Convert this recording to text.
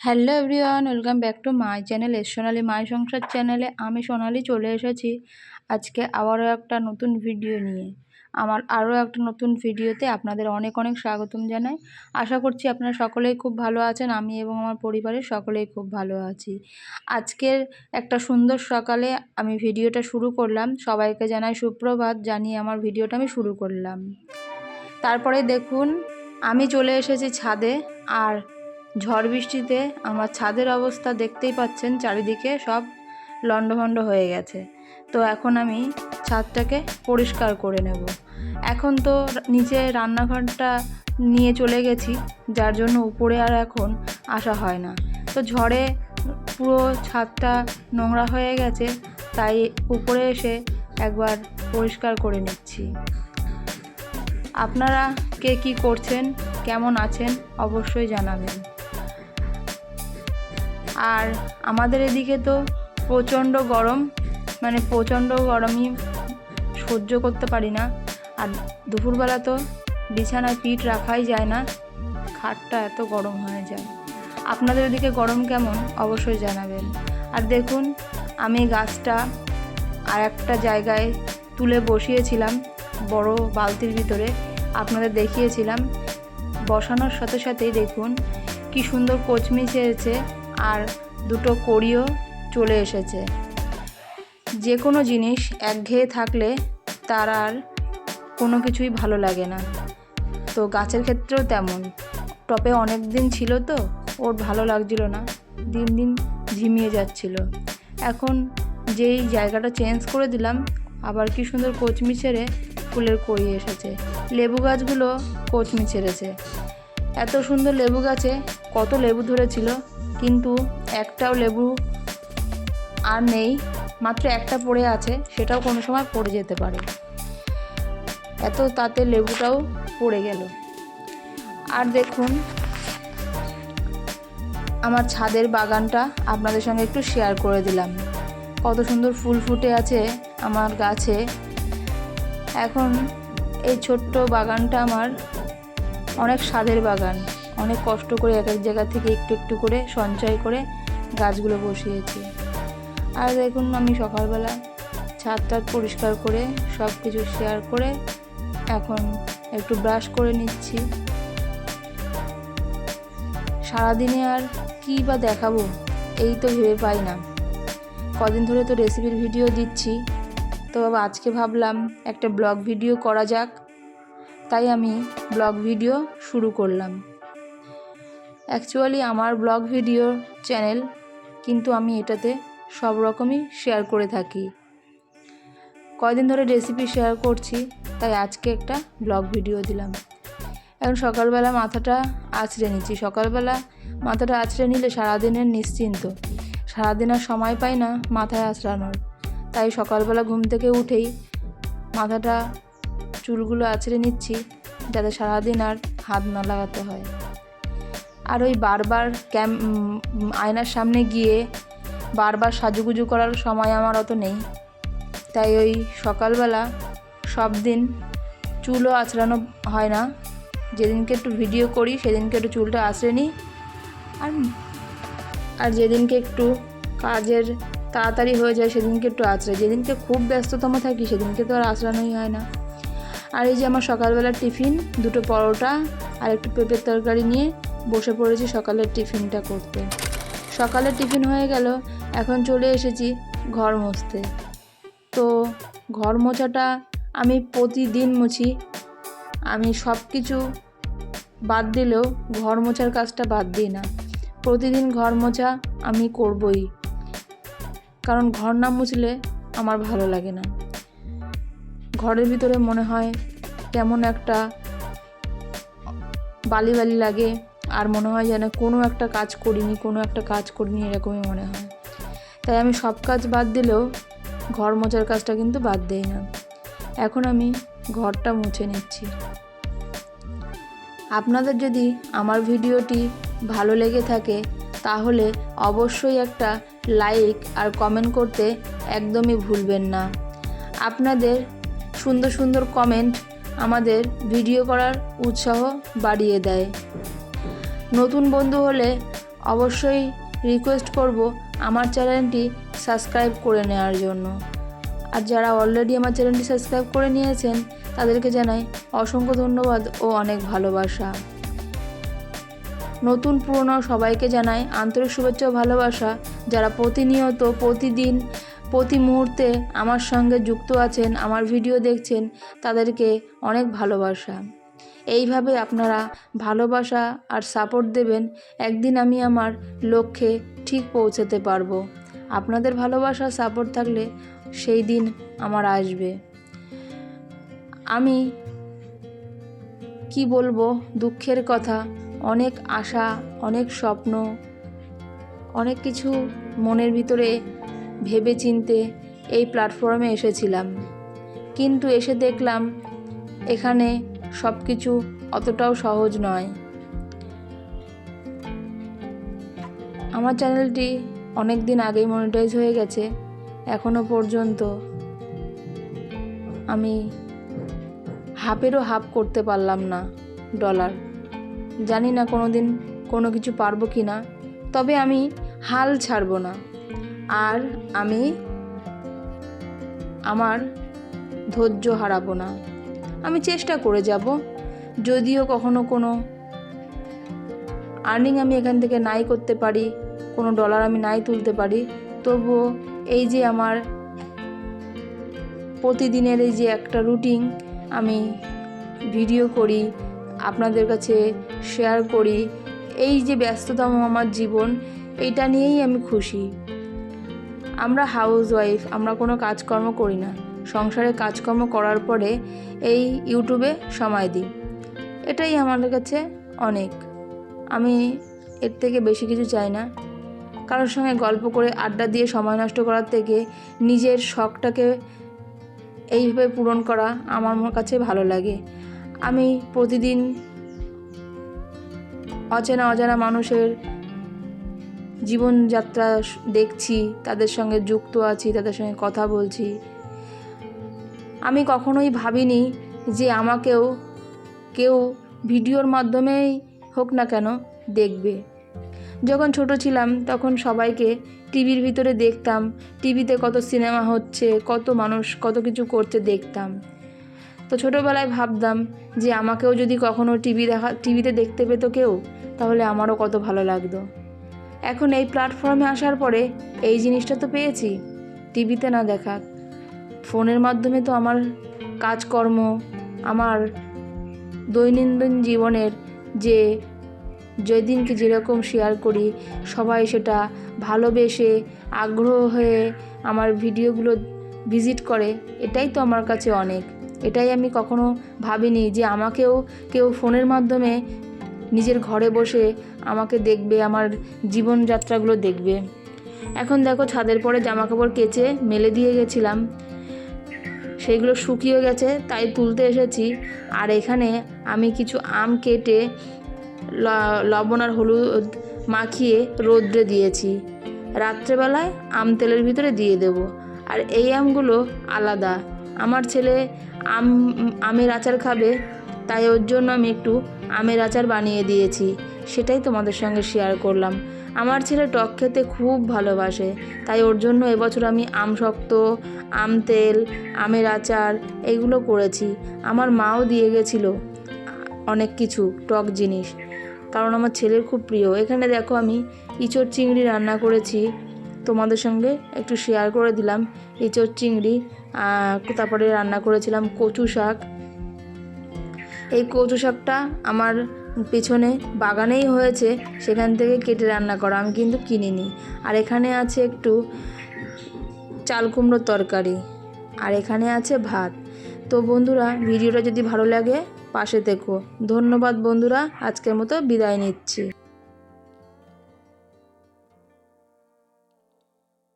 Hello everyone welcome back to my channel S Sonali my Sansar চ্যানেলে আমি সোনালি চলে এসেছি। আজকে আবারও একটা নতুন ভিডিও নিয়ে। আমার আরও একটা নতুন ভিডিওতে আপনাদের অনেক অনেক স্বাগতম জানাই। আশা করছি আপনারা সকলেই খুব ভালো আছেন, আমি এবং আমার পরিবারের সকলেই খুব ভালো আছি। আজকের একটা সুন্দর সকালে আমি ভিডিওটা শুরু করলাম। সবাইকে জানাই সুপ্রভাত, জানিয়ে আমার ভিডিওটা আমি শুরু করলাম। তারপরে দেখুন, আমি চলে এসেছি ছাদে, আর ঝড় বৃষ্টিতে আমার ছাদের অবস্থা দেখতেই পাচ্ছেন চারিদিকে সব লণ্ডভণ্ড হয়ে গেছে। তো এখন আমি ছাদটাকে পরিষ্কার করে নেব। এখন তো নিচে রান্নাঘরটা নিয়ে চলে গেছি, যার জন্য উপরে আর এখন আসা হয় না। তো ঝড়ে পুরো ছাদটা নোংরা হয়ে গেছে, তাই উপরে এসে একবার পরিষ্কার করে নিচ্ছি। আপনারা কে কী করছেন, কেমন আছেন, অবশ্যই জানাবেন। আর আমাদের এদিকে তো প্রচণ্ড গরম মানে প্রচণ্ড গরমই সহ্য করতে পারি না। আর দুপুরবেলা তো বিছানায় পিঠ রাখাই যায় না, খাটটা এত গরম হয়ে যায়। আপনাদের ওদিকে গরম কেমন? অবশ্যই জানাবেন। আর দেখুন, আমি গাছটা আর একটা জায়গায় তুলে বসিয়েছিলাম, বড় বালতির ভিতরে। আপনাদের দেখিয়েছিলাম। বসানোর সাথে সাথেই দেখুন, কি সুন্দর কচমি চেয়েছে আর দুটো কড়িও চলে এসেছে। যে কোনো জিনিস একঘেয়ে থাকলে তার আর কোনো কিছুই ভালো লাগে না। তো গাছের ক্ষেত্রেও তেমন। টপে অনেক দিন ছিল তো, ওর ভালো লাগছিল না। দিন দিন ঝিমিয়ে যাচ্ছিল। এখন যেই জায়গাটা চেঞ্জ করে দিলাম, আবার কি সুন্দর কচমি ছেড়ে ফুলের কড়ি এসেছে। লেবু গাছগুলো কচমি ছেড়েছে। এত সুন্দর লেবু গাছে কত লেবু ধরেছিল কিন্তু একটাও লেবু আর নেই, মাত্র একটা পড়ে আছে, সেটাও কোনো সময় পড়ে যেতে পারে। এত তাতে লেবুটাও পড়ে গেল। আর দেখুন, আমার ছাদের বাগানটা আপনাদের সঙ্গে একটু শেয়ার করে দিলাম। কত সুন্দর ফুল ফুটে আছে আমার গাছে। এখন এই ছোট্ট বাগানটা আমার অনেক স্বাদের বাগান। অনেক কষ্ট করে এক এক জায়গা থেকে একটু একটু করে সঞ্চয় করে গাছগুলো বসিয়েছি। আর দেখুন আমি সকালবেলা ছাদ টাদ পরিষ্কার করে সব কিছু শেয়ার করে এখন একটু ব্রাশ করে নিচ্ছি। সারাদিনে আর কী বা দেখাবো, এই তো ভেবে পাই না। কদিন ধরে তো রেসিপির ভিডিও দিচ্ছি। তো বাবা, আজকে ভাবলাম একটা ব্লগ ভিডিও করা যাক। তাই আমি ব্লগ ভিডিও শুরু করলাম। অ্যাকচুয়ালি আমার ব্লগ ভিডিও চ্যানেল কিন্তু আমি এটাতে সব রকমই শেয়ার করে থাকি। কয়দিন ধরে রেসিপি শেয়ার করছি, তাই আজকে একটা ব্লগ ভিডিও দিলাম। এখন সকালবেলা মাথাটা আঁচড়ে নিচ্ছি। সকালবেলা মাথাটা আঁচড়ে নিলে সারাদিনের নিশ্চিন্ত। সারাদিন আর সময় পাই না মাথায় আঁচড়ানোর তাই সকালবেলা ঘুম থেকে উঠেই মাথাটা চুলগুলো আঁচড়ে নিচ্ছি, যাতে সারাদিন আর হাত না লাগাতে হয়। আর ওই বারবার ক্যাম আয়নার সামনে গিয়ে বারবার সাজুগুজু করার সময় আমার অত নেই। তাই ওই সকালবেলা সব দিন চুলও আঁচড়ানো হয় না। যেদিনকে একটু ভিডিও করি, সেদিনকে একটু চুলটা আঁচড়ে নিই। আর আর যেদিনকে একটু কাজের তাড়াতাড়ি হয়ে যায়, সেদিনকে একটু আঁচড়ে যেদিনকে খুব ব্যস্ততম থাকি, সেদিনকে তো আর আঁচড়ানোই হয় না। আর এই যে আমার সকালবেলার টিফিন, দুটো পরোটা আর একটু পেঁপের তরকারি নিয়ে বসে পড়েছি সকালের টিফিনটা করতে। সকালের টিফিন হয়ে গেল, এখন চলে এসেছি ঘর মুছতে। তো ঘর মোছাটা আমি প্রতিদিন মুছি। আমি সব কিছু বাদ দিলেও ঘর মোছার কাজটা বাদ দিই না। প্রতিদিন ঘর মোছা আমি করবই। কারণ ঘর না মুছলে আমার ভালো লাগে না। ঘরের ভিতরে মনে হয় কেমন একটা বালি বালি লাগে আর মনে হয় যেন কোনো একটা কাজ করিনি, কোনো একটা কাজ করিনি, এরকমই মনে হয়। তাই আমি সব কাজ বাদ দিলেও ঘর মোছার কাজটা কিন্তু বাদ দেই না। এখন আমি ঘরটা মুছে নিচ্ছি। আপনাদের যদি আমার ভিডিওটি ভালো লেগে থাকে, তাহলে অবশ্যই একটা লাইক আর কমেন্ট করতে একদমই ভুলবেন না। আপনাদের সুন্দর সুন্দর কমেন্ট আমাদের ভিডিও করার উৎসাহ বাড়িয়ে দেয়। নতুন বন্ধু হলে অবশ্যই রিকোয়েস্ট করব আমার চ্যানেলটি সাবস্ক্রাইব করে নেওয়ার জন্য। আর যারা অলরেডি আমার চ্যানেলটি সাবস্ক্রাইব করে নিয়েছেন, তাদেরকে জানাই অসংখ্য ধন্যবাদ ও অনেক ভালোবাসা। নতুন পুরনো সবাইকে জানাই আন্তরিক শুভেচ্ছা ও ভালোবাসা। যারা প্রতিনিয়ত, প্রতিদিন, প্রতি মুহূর্তে আমার সঙ্গে যুক্ত আছেন, আমার ভিডিও দেখছেন, তাদেরকে অনেক ভালোবাসা। এইভাবে আপনারা ভালোবাসা আর সাপোর্ট দেবেন, একদিন আমি আমার লক্ষ্যে ঠিক পৌঁছাতে পারব। আপনাদের ভালোবাসা সাপোর্ট থাকলে সেই দিন আমার আসবে। আমি কি বলব, দুঃখের কথা, অনেক আশা, অনেক স্বপ্ন, অনেক কিছু মনের ভিতরে ভেবে চিনতে এই প্ল্যাটফর্মে এসেছিলাম। কিন্তু এসে দেখলাম, এখানে সব কিছু অতটাও সহজ নয়। আমার চ্যানেলটি অনেক দিন আগেই মনিটাইজ হয়ে গেছে এখনও পর্যন্ত। আমি হাফেরও হাফ করতে পারলাম না ডলার জানি না কোনো দিন কোনো কিছু পারব কি না, তবে আমি হাল ছাড়বো না। আর আমি আমার ধৈর্য হারাবো না। আমি চেষ্টা করে যাব। যদিও কখনো কোনো আর্নিং আমি এখান থেকে নাই করতে পারি, কোনো ডলার আমি নাই তুলতে পারি। তবুও এই যে আমার প্রতিদিনের এই যে একটা রুটিন আমি ভিডিও করি, আপনাদের কাছে শেয়ার করি, এই যে ব্যস্ততম আমার জীবন, এইটা নিয়েই আমি খুশি। আমরা হাউস ওয়াইফ আমরা কোনো কাজকর্ম করি না। সংসারে কাজকর্ম করার পরে এই ইউটিউবে সময় দিই। এটাই আমার কাছে অনেক। আমি এর থেকে বেশি কিছু চাই না। কারোর সঙ্গে গল্প করে আড্ডা দিয়ে সময় নষ্ট করার থেকে নিজের শখটাকে এইভাবে পূরণ করা আমার কাছে ভালো লাগে। আমি প্রতিদিন অচেনা অজানা মানুষের জীবনযাত্রা দেখছি, তাদের সঙ্গে যুক্ত আছি, তাদের সঙ্গে কথা বলছি। আমি কখনোই ভাবিনি যে আমাকেও কেউ ভিডিওর মাধ্যমেই হোক না কেন দেখবে। যখন ছোট ছিলাম, তখন সবাইকে টিভির ভিতরে দেখতাম, টিভিতে কত সিনেমা হচ্ছে, কত মানুষ কত কিছু করছে দেখতাম। তো ছোটোবেলায় ভাবতাম যে আমাকেও যদি কখনো টিভি দেখা, টিভিতে দেখতে পেতো কেউ, তাহলে আমারও কত ভালো লাগতো। এখন এই প্ল্যাটফর্মে আসার পরে এই জিনিসটা তো পেয়েছি। টিভিতে না দেখা ফোনের মাধ্যমে তো আমার কাজকর্ম, আমার দৈনন্দিন জীবনের যে, যেদিনকে যেরকম শেয়ার করি, সবাই সেটা ভালোবেসে, আগ্রহ হয়ে আমার ভিডিওগুলো ভিজিট করে, এটাই তো আমার কাছে অনেক। এটাই আমি কখনো ভাবিনি যে আমাকেও কেউ ফোনের মাধ্যমে নিজের ঘরে বসে আমাকে দেখবে, আমার জীবনযাত্রাগুলো দেখবে। এখন দেখো ছাদের পরে জামা কাপড় কেচে মেলে দিয়ে গেছিলাম। সেইগুলো শুকিয়ে গেছে, তাই তুলতে এসেছি। আর এখানে আমি কিছু আম কেটে লবণ আর হলুদ মাখিয়ে রোদ্রে দিয়েছি। রাত্রেবেলায় আম তেলের ভিতরে দিয়ে দেব। আর এই আমগুলো আলাদা। আমার ছেলে আম, আমের আচার খাবে, তাই ওর জন্য আমি একটু আমের আচার বানিয়ে দিয়েছি। সেটাই তোমাদের সঙ্গে শেয়ার করলাম। আমার ছেলে টক খেতে খুব ভালোবাসে, তাই ওর জন্য এবছর আমি আম শক্ত, আম তেল, আমের আচার এগুলো করেছি। আমার মাও দিয়ে গেছিল অনেক কিছু, টক জিনিস। কারণ আমার ছেলের খুব প্রিয়। এখানে দেখো আমি ইঁচড় চিংড়ি রান্না করেছি। তোমাদের সঙ্গে একটু শেয়ার করে দিলাম। ইঁচড় চিংড়ি তারপরে রান্না করেছিলাম কচু শাক। এই কচু শাকটা আমার পেছনে বাগানেই হয়েছে, সেখান থেকে কেটে রান্না করা, আমি কিন্তু কিনিনি। আর এখানে আছে একটু চাল কুমড়োর তরকারি, আর এখানে আছে ভাত। তো বন্ধুরা, ভিডিওটা যদি ভালো লাগে, পাশে দেখো ধন্যবাদ বন্ধুরা, আজকের মতো বিদায় নিচ্ছি।